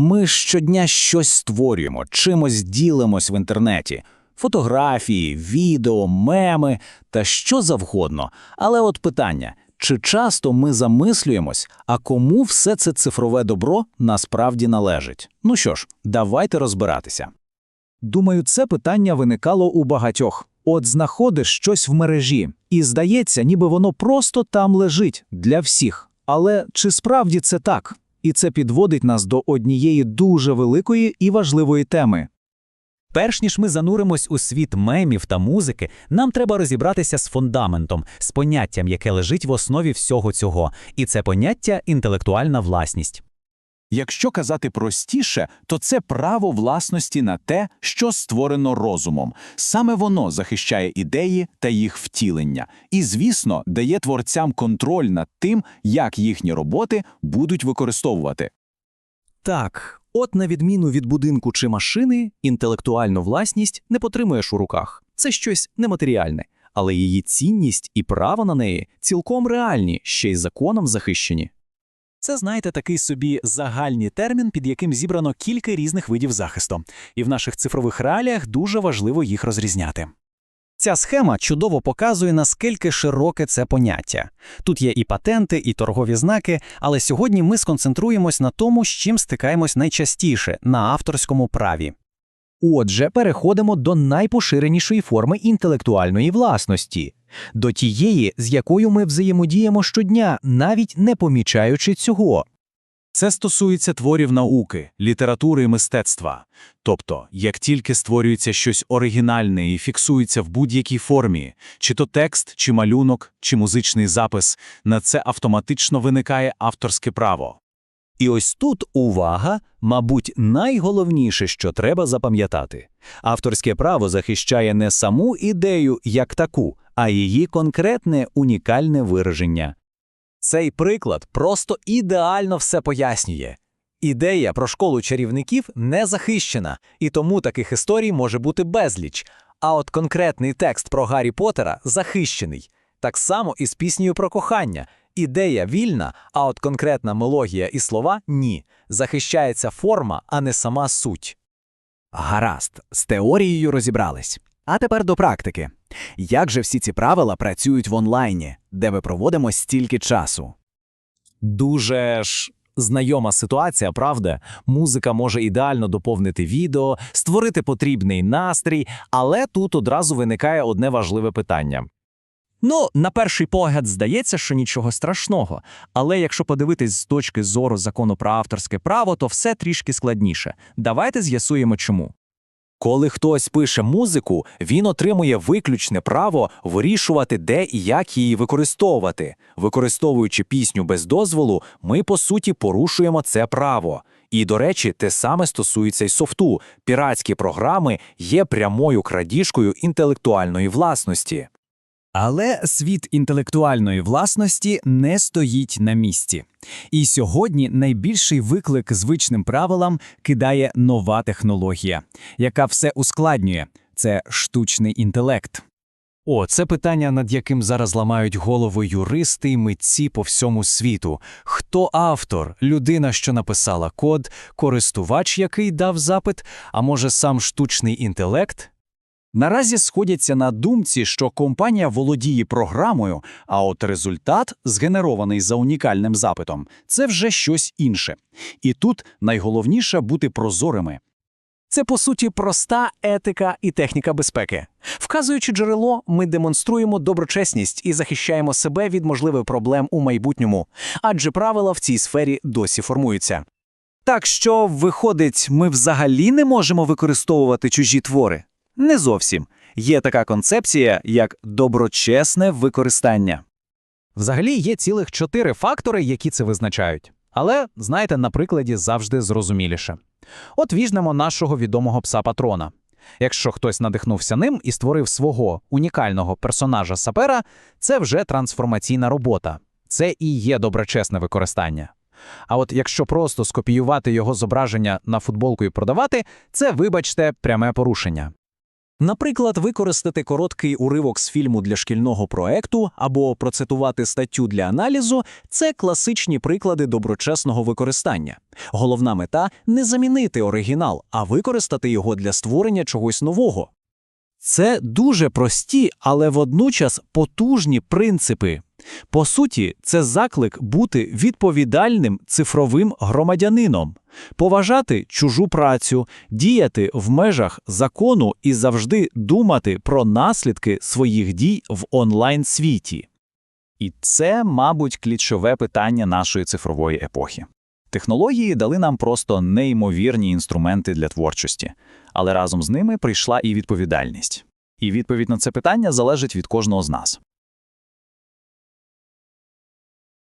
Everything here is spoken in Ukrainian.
Ми щодня щось створюємо, чимось ділимось в інтернеті. Фотографії, відео, меми та що завгодно. Але от питання: чи часто ми замислюємось, а кому все це цифрове добро насправді належить? Ну що ж, давайте розбиратися. Думаю, це питання виникало у багатьох. От знаходиш щось в мережі, і здається, ніби воно просто там лежить для всіх. Але чи справді це так? І це підводить нас до однієї дуже великої і важливої теми. Перш ніж ми зануримось у світ мемів та музики, нам треба розібратися з фундаментом, з поняттям, яке лежить в основі всього цього, і це поняття інтелектуальна власність. Якщо казати простіше, то це право власності на те, що створено розумом. Саме воно захищає ідеї та їх втілення, і, звісно, дає творцям контроль над тим, як їхні роботи будуть використовувати. Так, от на відміну від будинку чи машини, інтелектуальну власність не потримуєш у руках. Це щось нематеріальне, але її цінність і право на неї цілком реальні, ще й законом захищені. Це, знаєте, такий собі загальний термін, під яким зібрано кілька різних видів захисту. І в наших цифрових реаліях дуже важливо їх розрізняти. Ця схема чудово показує, наскільки широке це поняття. Тут є і патенти, і торгові знаки, але сьогодні ми сконцентруємось на тому, з чим стикаємось найчастіше на авторському праві. Отже, переходимо до найпоширенішої форми інтелектуальної власності, до тієї, з якою ми взаємодіємо щодня, навіть не помічаючи цього. Це стосується творів науки, літератури і мистецтва. Тобто, як тільки створюється щось оригінальне і фіксується в будь-якій формі, чи то текст, чи малюнок, чи музичний запис, на це автоматично виникає авторське право. І ось тут увага, мабуть, найголовніше, що треба запам'ятати. Авторське право захищає не саму ідею як таку, а її конкретне унікальне вираження. Цей приклад просто ідеально все пояснює. Ідея про школу чарівників не захищена, і тому таких історій може бути безліч. А от конкретний текст про Гаррі Поттера захищений. Так само і з піснею про кохання. Ідея вільна, а от конкретна мелогія і слова ні. Захищається форма, а не сама суть. Гаразд, з теорією розібрались. А тепер до практики. Як же всі ці правила працюють в онлайні, де ми проводимо стільки часу? Дуже ж знайома ситуація, правда? Музика може ідеально доповнити відео, створити потрібний настрій, але тут одразу виникає одне важливе питання. Ну, на перший погляд здається, що нічого страшного, але якщо подивитись з точки зору закону про авторське право, то все трішки складніше. Давайте з'ясуємо чому. Коли хтось пише музику, він отримує виключне право вирішувати, де і як її використовувати. Використовуючи пісню без дозволу, ми по суті порушуємо це право. І, до речі, те саме стосується й софту. Піратські програми є прямою крадіжкою інтелектуальної власності. Але світ інтелектуальної власності не стоїть на місці. І сьогодні найбільший виклик звичним правилам кидає нова технологія, яка все ускладнює це штучний інтелект. О, це питання, над яким зараз ламають голову юристи й митці по всьому світу. Хто автор? Людина, що написала код, користувач, який дав запит, а може сам штучний інтелект? Наразі сходяться на думці, що компанія володіє програмою, а от результат, згенерований за унікальним запитом, це вже щось інше. І тут найголовніше бути прозорими. Це по суті проста етика і техніка безпеки. Вказуючи джерело, ми демонструємо доброчесність і захищаємо себе від можливих проблем у майбутньому, адже правила в цій сфері досі формуються. Так що, виходить, ми взагалі не можемо використовувати чужі твори? Не зовсім. Є така концепція, як доброчесне використання. Взагалі є цілих чотири фактори, які це визначають. Але, знаєте, на прикладі завжди зрозуміліше. От візьмемо нашого відомого пса патрона. Якщо хтось надихнувся ним і створив свого унікального персонажа сапера, це вже трансформаційна робота. Це і є доброчесне використання. А от якщо просто скопіювати його зображення на футболку і продавати, це, вибачте, пряме порушення. Наприклад, використати короткий уривок з фільму для шкільного проекту або процитувати статтю для аналізу це класичні приклади доброчесного використання. Головна мета не замінити оригінал, а використати його для створення чогось нового. Це дуже прості, але водночас потужні принципи. По суті, це заклик бути відповідальним цифровим громадянином, поважати чужу працю, діяти в межах закону і завжди думати про наслідки своїх дій в онлайн-світі. І це, мабуть, ключове питання нашої цифрової епохи. Технології дали нам просто неймовірні інструменти для творчості, але разом з ними прийшла і відповідальність. І відповідь на це питання залежить від кожного з нас.